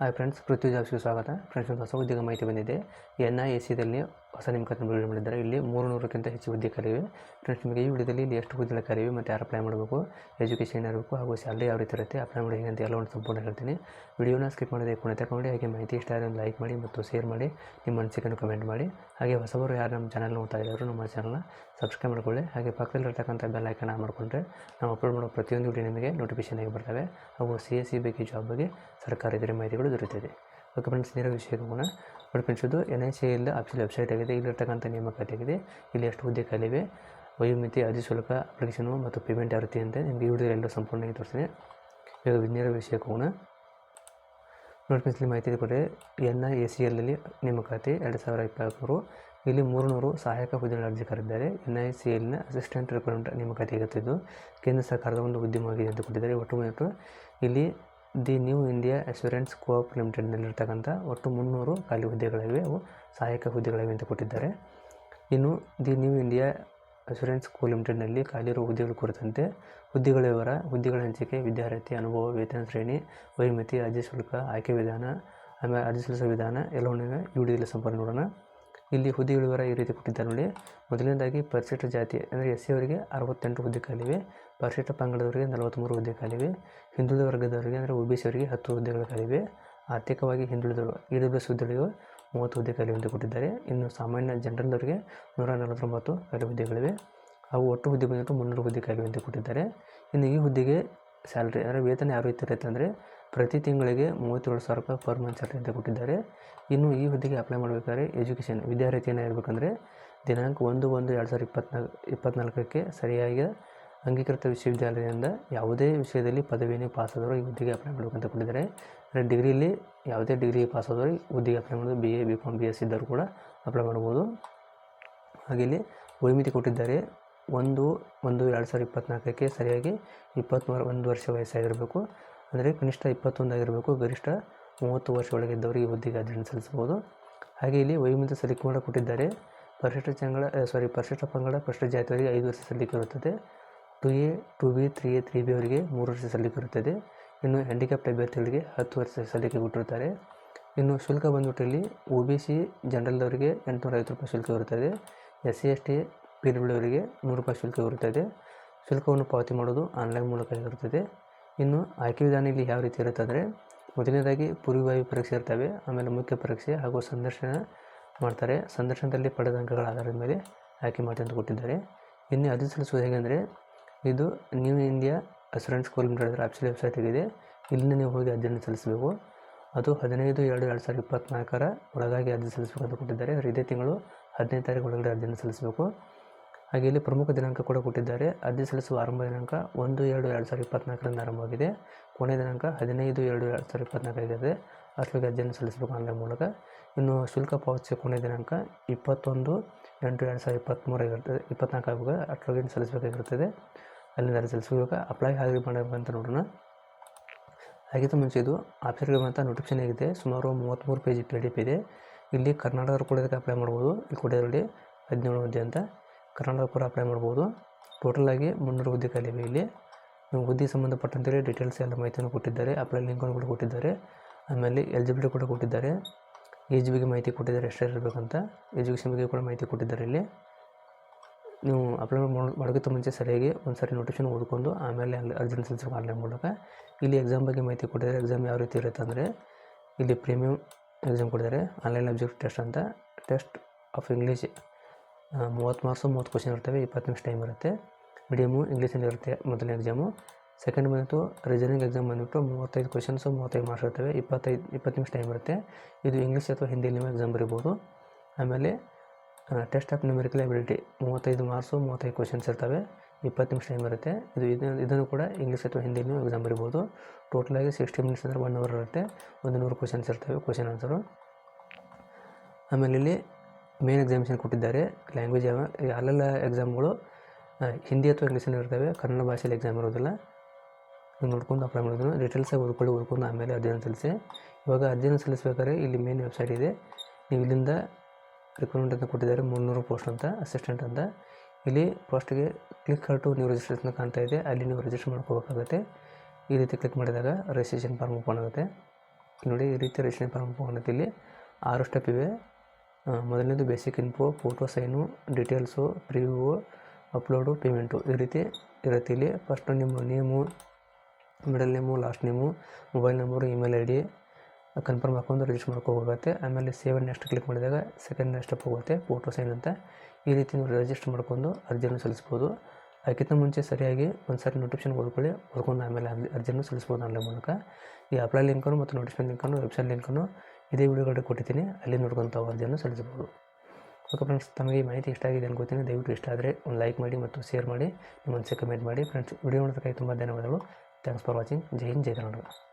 Hi friends ಪೃಥ್ವಿ ಜಾಬ್ಸ್ಗೆ ಸ್ವಾಗತ. Friends ಹೊಸ ಉದ್ಯೋಗ ಮಾಹಿತಿ ಬಂದಿದೆ. ಎನ್ ಐ ಎಸ್ ಸಿದಲ್ಲಿ ಹೊಸ ನೇಮಕಾತಿ ಬಿಡುಗಡೆ ಮಾಡಿದ್ದಾರೆ. ಇಲ್ಲಿ ಮೂರು ನೂರಕ್ಕಿಂತ ಹೆಚ್ಚು ಹುದ್ದೆ ಕರೆಯಿವೆ ಫ್ರೆಂಡ್ಸ್ ನಿಮಗೆ ಈ ವಿಡಿಯೋದಲ್ಲಿ ಇಲ್ಲಿ ಎಷ್ಟು ಹುದ್ದೆಗಳ ಕರೆಯಿವೆ ಮತ್ತು ಯಾರು ಅಪ್ಲೈ ಮಾಡಬೇಕು ಎಜುಕೇಷನ್ ಇರಬೇಕು ಹಾಗೂ ಸ್ಯಾಲ್ರಿ ಯಾವ ರೀತಿ ಇರುತ್ತೆ ಅಪ್ಲೈ ಮಾಡಿ ಹೇಗೆ ಅಂತ ಎಲ್ಲ ಒಂದು ಸಂಪೂರ್ಣ ಹೇಳ್ತೀನಿ. ವಿಡಿಯೋನ ಸ್ಕಿಪ್ ಮಾಡದೆ ಕೊನೆ ತಗೊಂಡು ಹಾಗೆ ಮಾಹಿತಿ ಇಷ್ಟ ಆದರೆ ಲೈಕ್ ಮಾಡಿ ಮತ್ತು ಶೇರ್ ಮಾಡಿ, ನಿಮ್ಮ ಅನಿಸಿಕೆಯನ್ನು ಕಮೆಂಟ್ ಮಾಡಿ. ಹಾಗೆ ಹೊಸಬರು ಯಾರು ನಮ್ಮ ಚಾನಲ್ ನೋಡ್ತಾ ಇದ್ದಾರೆ ನಮ್ಮ ಚಾನಲ್ನ ಸಬ್ಸ್ಕ್ರೈಬ್ ಮಾಡಿಕೊಳ್ಳಿ. ಹಾಗೆ ಪಕ್ಕದಲ್ಲಿರ್ತಕ್ಕಂಥ ಬೆಲ್ ಐಕನ್ ಆನ್ ಮಾಡಿಕೊಂಡ್ರೆ ನಾವು ಅಪ್ಲೋಡ್ ಮಾಡೋ ಪ್ರತಿಯೊಂದು ವಿಡಿಯೋ ನಿಮಗೆ ನೋಟಿಫಿಕೇಶನ್ ಆಗಿ ಬರ್ತವೆ. ಹಾಗೂ ಸಿ ಎಸ್ ಸಿ ಬಗ್ಗೆ ಜಾಬ್ ಬಗ್ಗೆ ಸರ್ಕಾರ ಇದರ ಮಾಹಿತಿಗಳು ದೊರೆಯುತ್ತದೆ. ಓಕೆ ಫ್ರೆಂಡ್ಸ್ ನೇರ ವಿಷಯಕ್ಕೆ ಹೋಗೋಣ ನೋಡಿ ಫ್ರೆಂಡ್ಸ್ ಇದು N I C L official website ಆಗಿದೆ. ಇಲ್ಲಿರ್ತಕ್ಕಂಥ ನೇಮಕಾತಿ ಆಗಿದೆ ಇಲ್ಲಿ ಎಷ್ಟು ಹುದ್ದೆ ಖಾಲಿವೆ ವಯೋಮಿತಿ, ಅರ್ಜಿ ಶುಲ್ಕ ಅಪ್ಲಿಕೇಶನು ಮತ್ತು ಪೇಮೆಂಟ್ ಯಾವ ರೀತಿ ಅಂತ ನಿಮಗೆ ಈ ವಿಡಿಯೋದಲ್ಲಿ ಎಲ್ಲ ಸಂಪೂರ್ಣವಾಗಿ ತೋರಿಸ್ತೀನಿ. ಇವಾಗ ನೇರ ವಿಷಯಕ್ಕೆ ಹೋಗೋಣ. ನೋಡಿ ಫ್ರೆಂಡ್ಸ್ ಇಲ್ಲಿ ಮಾಹಿತಿ ಕೊಟ್ಟರೆ ಎನ್ ಐ ಎ ಸಿ ಎಲ್ಲಲ್ಲಿ ನೇಮಕಾತಿ ಎರಡು ಸಾವಿರ ಇಪ್ಪತ್ತ್ಮೂರು ಇಲ್ಲಿ ಮೂರುನೂರು ಸಹಾಯಕ ಹುದ್ದೆಗಳ ಅರ್ಜಿ ಕರೆದಿದ್ದಾರೆ. ಎನ್ ಐ ಸಿ ಎಲ್ನ ಅಸಿಸ್ಟೆಂಟ್ ರಿಕ್ರೂಟ್ಮೆಂಟ್ ನೇಮಕಾತಿ ಆಗುತ್ತಿದ್ದು ಕೇಂದ್ರ ಸರ್ಕಾರದ ಒಂದು ಉದ್ಯಮವಾಗಿದೆ ಅಂತ ಕೊಟ್ಟಿದ್ದಾರೆ. ಒಟ್ಟು ಒಟ್ಟು ಇಲ್ಲಿ the new India assurance co op ಲಿಮಿಟೆಡ್ನಲ್ಲಿರ್ತಕ್ಕಂಥ ಒಟ್ಟು ಮುನ್ನೂರು ಖಾಲಿ ಹುದ್ದೆಗಳಿವೆ. ಅವು ಸಹಾಯಕ ಹುದ್ದೆಗಳಿವೆ ಅಂತ ಕೊಟ್ಟಿದ್ದಾರೆ. ಇನ್ನು the new India assurance co ಲಿಮಿಟೆಡ್ನಲ್ಲಿ ಖಾಲಿರುವ ಹುದ್ದೆಗಳು ಕುರಿತಂತೆ ಹುದ್ದೆಗಳ ವಿವರ, ಹುದ್ದೆಗಳ ಹಂಚಿಕೆ, ವಿದ್ಯಾರ್ಥಿ ಅನುಭವ, ವೇತನ ಶ್ರೇಣಿ, ವೈಮಿತಿ, ಅರ್ಜಿ ಶುಲ್ಕ, ಆಯ್ಕೆ ವಿಧಾನ, ಆಮೇಲೆ ಅರ್ಜಿ ಸಲ್ಲಿಸುವ ವಿಧಾನ, ಎಲ್ಲವನ್ನೂ ವಿಡಿಯೋದಲ್ಲಿ ಸಂಪರ್ಕ ನೋಡೋಣ. ಇಲ್ಲಿ ಹುದ್ದೆಗಳ ವಿವರ ಈ ರೀತಿ ಕೊಟ್ಟಿದ್ದಾರೆ ನೋಡಿ. ಮೊದಲನೇದಾಗಿ ಪರಿಶಿಷ್ಟ ಜಾತಿ, ಅಂದರೆ ಎಸ್ ಸಿ ಅವರಿಗೆ ಅರವತ್ತೆಂಟು ಹುದ್ದೆ ಖಾಲಿವೆ ಪರಿಶಿಷ್ಟ ಪಂಗಡದವರಿಗೆ ನಲವತ್ತ್ಮೂರು ಹುದ್ದೆ ಖಾಲಿವೆ ಹಿಂದುಳಿದ ವರ್ಗದವರಿಗೆ ಅಂದರೆ ಒ ಬಿ ಸಿ ಅವರಿಗೆ ಹತ್ತು ಹುದ್ದೆಗಳು ಆರ್ಥಿಕವಾಗಿ ಹಿಂದುಳಿದವರು ಇ ಡಬ್ಲ್ಯೂ ಎಸ್ ಹುದ್ದೆಗಳಿಗೆ ಮೂವತ್ತು ಹುದ್ದೆ ಖಾಲಿ ಕೊಟ್ಟಿದ್ದಾರೆ. ಇನ್ನು ಸಾಮಾನ್ಯ ಜನರಲ್ದವರಿಗೆ ನೂರ ನಲವತ್ತೊಂಬತ್ತು ಖಾಲಿ ಹುದ್ದೆಗಳಿವೆ. ಅವು ಒಟ್ಟು ಹುದ್ದೆ ಬಂದಿಟ್ಟು ಮುನ್ನೂರು ಹುದ್ದೆ ಖಾಲಿ ಕೊಟ್ಟಿದ್ದಾರೆ. ಇನ್ನು ಈ ಹುದ್ದೆಗೆ ಸ್ಯಾಲ್ರಿ ಅಂದರೆ ವೇತನ ಯಾವ ರೀತಿ ಇರುತ್ತೆ ಅಂದರೆ ಪ್ರತಿ ತಿಂಗಳಿಗೆ ಮೂವತ್ತೇಳು ಸಾವಿರ ರೂಪಾಯಿ ಪರ್ ಮಂತ್ ಸ್ಯಾಲ್ರಿ ಅಂತ ಕೊಟ್ಟಿದ್ದಾರೆ. ಇನ್ನು ಈ ಹುದ್ದೆಗೆ ಅಪ್ಲೈ ಮಾಡಬೇಕಾದ್ರೆ ಎಜುಕೇಷನ್ ವಿದ್ಯಾರ್ಥಿ ಇರಬೇಕಂದ್ರೆ ದಿನಾಂಕ ಒಂದು ಒಂದು ಎರಡು ಸಾವಿರದ ಇಪ್ಪತ್ನಾಲ್ಕು, ಇಪ್ಪತ್ನಾಲ್ಕಕ್ಕೆ ಸರಿಯಾಗಿ ಅಂಗೀಕೃತ ವಿಶ್ವವಿದ್ಯಾಲಯದಿಂದ ಯಾವುದೇ ವಿಷಯದಲ್ಲಿ ಪದವಿಯನ್ನು ಪಾಸಾದವರು ಈ ಹುದ್ದೆಗೆ ಅಪ್ಲೈ ಮಾಡಬೇಕಂತ ಕೊಟ್ಟಿದ್ದಾರೆ. ಅಂದರೆ ಡಿಗ್ರಿಲಿ ಯಾವುದೇ ಡಿಗ್ರಿ ಪಾಸಾದವರು ಈ ಹುದ್ದೆಗೆ ಅಪ್ಲೈ ಮಾಡೋದು B A B com B S ಇದ್ದರು ಕೂಡ ಅಪ್ಲೈ ಮಾಡ್ಬೋದು. ಹಾಗೆ ಇಲ್ಲಿ ವೈಮಿತಿ ಕೊಟ್ಟಿದ್ದಾರೆ. ಒಂದು ಒಂದು, ಎರಡು ಸಾವಿರದ ಇಪ್ಪತ್ನಾಲ್ಕಕ್ಕೆ ಸರಿಯಾಗಿ ಇಪ್ಪತ್ತ್ಮೂರು ಒಂದು ವರ್ಷ ವಯಸ್ಸಾಗಿರಬೇಕು. ಅಂದರೆ ಕನಿಷ್ಠ ಇಪ್ಪತ್ತೊಂದು ಆಗಿರಬೇಕು. ಗರಿಷ್ಠ ಮೂವತ್ತು ವರ್ಷ ಒಳಗಿದ್ದವರು ಈ ಹುದ್ದೆಗೆ ಅರ್ಜಿಯನ್ನು ಸಲ್ಲಿಸಬಹುದು. ಹಾಗೆ ಇಲ್ಲಿ ವಯೋಮಿತಿ ಸಲ್ಲಿಕೆ ಕೂಡ ಕೊಟ್ಟಿದ್ದಾರೆ. ಪರಿಶಿಷ್ಟ ಚಂಗಳ ಸಾರಿ ಪರಿಶಿಷ್ಟ ಪಂಗಡ, ಪರಿಶಿಷ್ಟ ಜಾತಿಯವರಿಗೆ ಐದು ವರ್ಷ ಸಲ್ಲಿಕೆ ಇರುತ್ತದೆ. Two A two B three A three B ಅವರಿಗೆ ಮೂರು ವರ್ಷ ಸಲ್ಲಿಕೆ ಇರುತ್ತದೆ ಇನ್ನು ಹ್ಯಾಂಡಿಕ್ಯಾಪ್ಟ್ ಅಭ್ಯರ್ಥಿಗಳಿಗೆ ಹತ್ತು ವರ್ಷ ಸಲ್ಲಿಕೆ ಕೊಟ್ಟಿರ್ತಾರೆ ಇನ್ನು ಶುಲ್ಕ ಬಂದ್ಬಿಟ್ಟು ಇಲ್ಲಿ ಒ ಬಿ ಸಿ ಜನರಲ್ದವರಿಗೆ ಎಂಟುನೂರ ಐವತ್ತು ರೂಪಾಯಿ ಶುಲ್ಕ ಇರುತ್ತದೆ S C S T P ನೂರು ರೂಪಾಯಿ ಶುಲ್ಕ ಇರುತ್ತದೆ ಶುಲ್ಕವನ್ನು ಪಾವತಿ ಮಾಡೋದು ಆನ್ಲೈನ್ ಮೂಲಕ ಇರುತ್ತದೆ. ಇನ್ನು ಆಯ್ಕೆ ವಿಧಾನ ಇಲ್ಲಿ ಯಾವ ರೀತಿ ಇರುತ್ತೆ ಅಂದರೆ, ಮೊದಲನೇದಾಗಿ ಪೂರ್ವಭಾವಿ ಪರೀಕ್ಷೆ ಇರ್ತವೆ. ಆಮೇಲೆ ಮುಖ್ಯ ಪರೀಕ್ಷೆ ಹಾಗೂ ಸಂದರ್ಶನ ಮಾಡ್ತಾರೆ. ಸಂದರ್ಶನದಲ್ಲಿ ಪಡೆದ ಅಂಕಗಳ ಆಧಾರದ ಮೇಲೆ ಆಯ್ಕೆ ಮಾಡಿ ಅಂತ ಕೊಟ್ಟಿದ್ದಾರೆ. ಇನ್ನು ಅದು ಸಲ್ಲಿಸುವುದು ಹೇಗೆ ಅಂದರೆ ಇದು ನ್ಯೂ ಇಂಡಿಯಾ ಅಸುರೆನ್ಸ್ ಕೋಲ್ ಲಿಮಿಟೆಡ್ ಆಫೀಸಿಯಲ್ ವೆಬ್ಸೈಟ್ ಇದೆ. ಇಲ್ಲಿಂದ ನೀವು ಹೋಗಿ ಅರ್ಜಿಯನ್ನು ಸಲ್ಲಿಸಬೇಕು. ಅದು ಹದಿನೈದು, ಎರಡು ಎರಡು ಸಾವಿರದ ಇಪ್ಪತ್ತ್ನಾಲ್ಕರ ಒಳಗಾಗಿ ಅರ್ಜಿ ಸಲ್ಲಿಸಬೇಕು ಅಂತ ಕೊಟ್ಟಿದ್ದಾರೆ. ಅಂದರೆ ಇದೇ ತಿಂಗಳು ಹದಿನೈದು ತಾರೀಕು ಒಳಗಡೆ ಅರ್ಜಿಯನ್ನು ಸಲ್ಲಿಸಬೇಕು. ಹಾಗೆ ಇಲ್ಲಿ ಪ್ರಮುಖ ದಿನಾಂಕ ಕೂಡ ಕೊಟ್ಟಿದ್ದಾರೆ. ಅರ್ಜಿ ಸಲ್ಲಿಸುವ ಆರಂಭ ದಿನಾಂಕ ಒಂದು, ಎರಡು ಎರಡು ಸಾವಿರದ ಇಪ್ಪತ್ತ್ನಾಲ್ಕರಿಂದ ಆರಂಭವಾಗಿದೆ. ಕೊನೆಯ ದಿನಾಂಕ ಹದಿನೈದು, ಎರಡು ಎರಡು ಸಾವಿರದ ಇಪ್ಪತ್ತ್ನಾಲ್ಕಾಗಿದೆ ಅಷ್ಟೊಗೆ ಅರ್ಜಿಯನ್ನು ಸಲ್ಲಿಸಬೇಕು ಆನ್ಲೈನ್ ಮೂಲಕ. ಇನ್ನು ಶುಲ್ಕ ಪಾವತಿಸಿ ಕೊನೆ ದಿನಾಂಕ ಇಪ್ಪತ್ತೊಂದು, ಎಂಟು, ಎರಡು ಸಾವಿರದ ಇಪ್ಪತ್ತ್ಮೂರಾಗಿರ್ತದೆ ಇಪ್ಪತ್ನಾಲ್ಕು ಆಗುವಾಗ ಅಷ್ಟೊಳಗೆ ಸಲ್ಲಿಸಬೇಕಾಗಿರುತ್ತದೆ ಅಲ್ಲಿಂದ ಅರ್ಜಿ ಇವಾಗ ಅಪ್ಲೈ ಹಾಗೆ ಮಾಡಬೇಕಂತ ನೋಡೋಣ. ಹಾಗಿಂತ ಮುಂಚೆ ಇದು ಆಫೀಸರ್ಗೆ ಅಂತ ನೋಟಿಫಿಕೇಶನ್ ಆಗಿದೆ. ಸುಮಾರು ಮೂವತ್ತ್ಮೂರು ಪೇಜ್ ಪಿ ಡಿ ಎಫ್ ಇದೆ. ಇಲ್ಲಿ ಕರ್ನಾಟಕದವ್ರು ಕೂಡ ಇದಕ್ಕೆ ಅಪ್ಲೈ ಮಾಡ್ಬೋದು. ಇಲ್ಲಿ ಕೊಡಿದ್ರಲ್ಲಿ ಹದಿನೇಳು ಹುದ್ದೆ ಅಂತ ಕರ್ನಾಟಕ ಕೂಡ ಅಪ್ಲೈ ಮಾಡ್ಬೋದು. ಟೋಟಲಾಗಿ ಮುನ್ನೂರು ಹುದ್ದೆ ಖಾಲಿವೆ ಇಲ್ಲಿ. ನೀವು ಹುದ್ದೆ ಸಂಬಂಧಪಟ್ಟಂತೆ ಡೀಟೇಲ್ಸ್ ಎಲ್ಲ ಮಾಹಿತಿಯನ್ನು ಕೊಟ್ಟಿದ್ದಾರೆ. ಅಪ್ಲೈ ಲಿಂಕನ್ನು ಕೂಡ ಕೊಟ್ಟಿದ್ದಾರೆ. ಆಮೇಲೆ ಎಲಿಜಿಬಿಲಿಟಿ ಕೂಡ ಕೊಟ್ಟಿದ್ದಾರೆ. ಏಜ್ ಬಗ್ಗೆ ಮಾಹಿತಿ ಕೊಟ್ಟಿದ್ದಾರೆ. ಎಷ್ಟೇ ಇರಬೇಕಂತ ಎಜುಕೇಷನ್ ಬಗ್ಗೆ ಕೂಡ ಮಾಹಿತಿ ಕೊಟ್ಟಿದ್ದಾರೆ ಇಲ್ಲಿ. ನೀವು ಅಪ್ಲೈ ಮಾಡೋಕ್ಕಿಂತ ಮುಂಚೆ ಸರಿಯಾಗಿ ಒಂದು ಸಾರಿ ನೋಟಿಫಿಕೇಶನ್ ಓದ್ಕೊಂಡು ಆಮೇಲೆ ಅಲ್ಲಿ ಅರ್ಜೆಂಟ್ ಸೆನ್ಸರ್ ಆನ್ಲೈನ್ ಮೂಲಕ ಇಲ್ಲಿ ಎಕ್ಸಾಮ್ ಬಗ್ಗೆ ಮಾಹಿತಿ ಕೊಟ್ಟಿದ್ದಾರೆ. ಎಕ್ಸಾಮ್ ಯಾವ ರೀತಿ ಇರುತ್ತೆ ಅಂದರೆ ಇಲ್ಲಿ ಪ್ರೀಮಿಯಮ್ ಎಕ್ಸಾಮ್ ಕೊಟ್ಟಿದ್ದಾರೆ. ಆನ್ಲೈನ್ ಅಬ್ಜೆಕ್ಟ್ ಟೆಸ್ಟ್ ಅಂತ. ಟೆಸ್ಟ್ ಆಫ್ ಇಂಗ್ಲೀಷ್ ಮೂವತ್ತು ಮಾರ್ಕ್ಸು ಮೂವತ್ತು ಕ್ವಶನ್ ಇರ್ತವೆ. ಇಪ್ಪತ್ತು ನಿಮಿಷ ಟೈಮ್ ಇರುತ್ತೆ. ಮೀಡಿಯಮು ಇಂಗ್ಲೀಷಲ್ಲಿ ಇರುತ್ತೆ ಮೊದಲನೇ ಎಕ್ಸಾಮು ಸೆಕೆಂಡ್ ಬಂದಿತ್ತು ರೀಸನಿಂಗ್ ಎಕ್ಸಾಮ್ ಬಂದುಬಿಟ್ಟು ಮೂವತ್ತೈದು ಕ್ವಶನ್ಸು ಮೂವತ್ತೈದು ಮಾರ್ಕ್ಸ್ ಇರ್ತವೆ. ಇಪ್ಪತ್ತೈದು, ಇಪ್ಪತ್ತು ನಿಮಿಷ ಟೈಮ್ ಇರುತ್ತೆ. ಇದು ಇಂಗ್ಲೀಷ್ ಅಥವಾ ಹಿಂದಿಯಲ್ಲಿ ಎಕ್ಸಾಮ್ ಬರಿಬೋದು. ಆಮೇಲೆ ಟೆಸ್ಟ್ ಆಫ್ ನ್ಯೂಮೆರಿಕಲ್ ಎಬಿಲಿಟಿ ಮೂವತ್ತೈದು ಮಾರ್ಕ್ಸು ಮೂವತ್ತೈದು ಕ್ವಶನ್ಸ್ ಇರ್ತವೆ. ಇಪ್ಪತ್ತು ನಿಮಿಷ ಟೈಮ್ ಇರುತ್ತೆ. ಇದು ಇದನ್ನು ಇದನ್ನು ಕೂಡ ಇಂಗ್ಲೀಷ್ ಅಥವಾ ಹಿಂದಿನೂ ಎಕ್ಸಾಮ್ ಬರಿಬೋದು. ಟೋಟಲಾಗಿ ಸಿಕ್ಸ್ಟಿ ಮಿನಿಟ್ಸ್ ಅಂದರೆ ಒನ್ ಅವರ್ ಇರುತ್ತೆ. ಒಂದು ನೂರು ಕ್ವಶನ್ಸ್ ಇರ್ತವೆ ಕ್ವಶನ್ ಆನ್ಸರು ಆಮೇಲೆ ಇಲ್ಲಿ ಮೇನ್ ಎಕ್ಸಾಮಿಷನ್ ಕೊಟ್ಟಿದ್ದಾರೆ. ಲ್ಯಾಂಗ್ವೇಜ್ ಯಾವ, ಅಲ್ಲೆಲ್ಲ ಎಕ್ಸಾಮ್ಗಳು ಹಿಂದಿ ಅಥವಾ ಇಂಗ್ಲೀಷಲ್ಲಿ ಇರ್ತವೆ. ಕನ್ನಡ ಭಾಷೆಯಲ್ಲಿ ಎಕ್ಸಾಮ್ ಇರೋದಿಲ್ಲ. ನೋಡ್ಕೊಂಡು ಅಪ್ಲೈ ಮಾಡೋದನ್ನು. ಡೀಟೇಲ್ಸಾಗಿ ಓದ್ಕೊಳ್ಳಿ, ಓದ್ಕೊಂಡು ಆಮೇಲೆ ಅರ್ಜಿಯನ್ನು ಸಲ್ಲಿಸಿ. ಇವಾಗ ಅರ್ಜಿಯನ್ನು ಸಲ್ಲಿಸಬೇಕಾದ್ರೆ ಇಲ್ಲಿ ಮೇನ್ ವೆಬ್ಸೈಟ್ ಇದೆ. ನೀವು ಇಲ್ಲಿಂದ ರಿಕ್ರೂಟ್ಮೆಂಟ್ ಅಂತ ಕೊಟ್ಟಿದ್ದಾರೆ, ಮುನ್ನೂರು ಪೋಸ್ಟ್ ಅಂತ ಅಸಿಸ್ಟೆಂಟ್ ಅಂತ. ಇಲ್ಲಿ ಫಸ್ಟಿಗೆ ಕ್ಲಿಕ್ ಟು ನೀವು ರಿಜಿಸ್ಟ್ರೇಷನ್ ಕಾಣ್ತಾ ಇದೆ. ಅಲ್ಲಿ ನೀವು ರಿಜಿಸ್ಟರ್ ಮಾಡ್ಕೋಬೇಕಾಗುತ್ತೆ ಈ ರೀತಿ ಕ್ಲಿಕ್ ಮಾಡಿದಾಗ ರಿಜಿಸ್ಟ್ರೇಷನ್ ಫಾರ್ಮ್ ಓಪನ್ ಆಗುತ್ತೆ. ನೋಡಿ, ಈ ರೀತಿ ರಿಜಿಸ್ಟ್ರೇಷನ್ ಫಾರ್ಮ್ ಇಲ್ಲಿ ಆರು ಸ್ಟೆಪ್ ಇವೆ. ಮೊದಲನೇದು basic info photo sign details preview upload payment ಈ ರೀತಿ ಇರುತ್ತೆ ಇಲ್ಲಿ. ಫಸ್ಟು ನಿಮ್ಮ name middle name last name mobile number email I D confirm ಹಾಕೊಂಡು ರಿಜಿಸ್ಟರ್ ಮಾಡ್ಕೋಬೇಕಾಗುತ್ತೆ ಆಮೇಲೆ ಸೇವ್ ನೆಕ್ಸ್ಟ್ ಕ್ಲಿಕ್ ಮಾಡಿದಾಗ ಸೆಕೆಂಡ್ ಸ್ಟೆಪ್ ಹೋಗುತ್ತೆ ಫೋಟೋ ಸೈನ್ ಅಂತ. ಈ ರೀತಿ ನೀವು ರಿಜಿಸ್ಟರ್ ಮಾಡ್ಕೊಂಡು ಅರ್ಜಿಯನ್ನು ಸಲ್ಲಿಸ್ಬೋದು. ಅದಕ್ಕಿಂತ ಮುಂಚೆ ಸರಿಯಾಗಿ ಒಂದು ಸಾರಿ ನೋಟಿಫಿಕೇಶನ್ ಓದ್ಕೊಳ್ಳಿ ಓದ್ಕೊಂಡು ಆಮೇಲೆ ಅರ್ಜಿ, ಅರ್ಜಿಯನ್ನು ಸಲ್ಲಿಸ್ಬೋದು ಆನ್ಲೈನ್ ಮೂಲಕ. ಈ ಅಪ್ಲೈ ಲಿಂಕನ್ನು ಮತ್ತು ನೋಟಿಫಿಕೇಶನ್ ಲಿಂಕನ್ನು ವೆಬ್ಸೈಟ್ ಲಿಂಕನ್ನು ಇದೇ ವಿಡಿಯೋಗಳಿಗೆ ಕೊಟ್ಟಿದ್ದೀನಿ. ಅಲ್ಲಿ ನೋಡ್ಕೊಂತ ಅರ್ಜಿಯನ್ನು ಸಲ್ಲಿಸ್ಬೋದು ಓಕೆ ಫ್ರೆಂಡ್ಸ್ ತಮಗೆ ಮಾಹಿತಿ ಇಷ್ಟ ಆಗಿದೆ ಅನ್ಕೋತೀನಿ. ದಯವಿಟ್ಟು ಇಷ್ಟ ಆದರೆ ಒಂದು ಲೈಕ್ ಮಾಡಿ ಮತ್ತು ಶೇರ್ ಮಾಡಿ. ನಿಮ್ಮ ಮನಸ್ಸಿಗೆ ಕಮೆಂಟ್ ಮಾಡಿ. ಫ್ರೆಂಡ್ಸ್ ವಿಡಿಯೋ ನೋಡೋದಕ್ಕಾಗಿ ತುಂಬ ಧನ್ಯವಾದಗಳು. ಥ್ಯಾಂಕ್ಸ್ ಫಾರ್ ವಾಚಿಂಗ್ ಜೈ ಹಿಂದ್, ಜೈ ಕರ್ನಾಟಕ.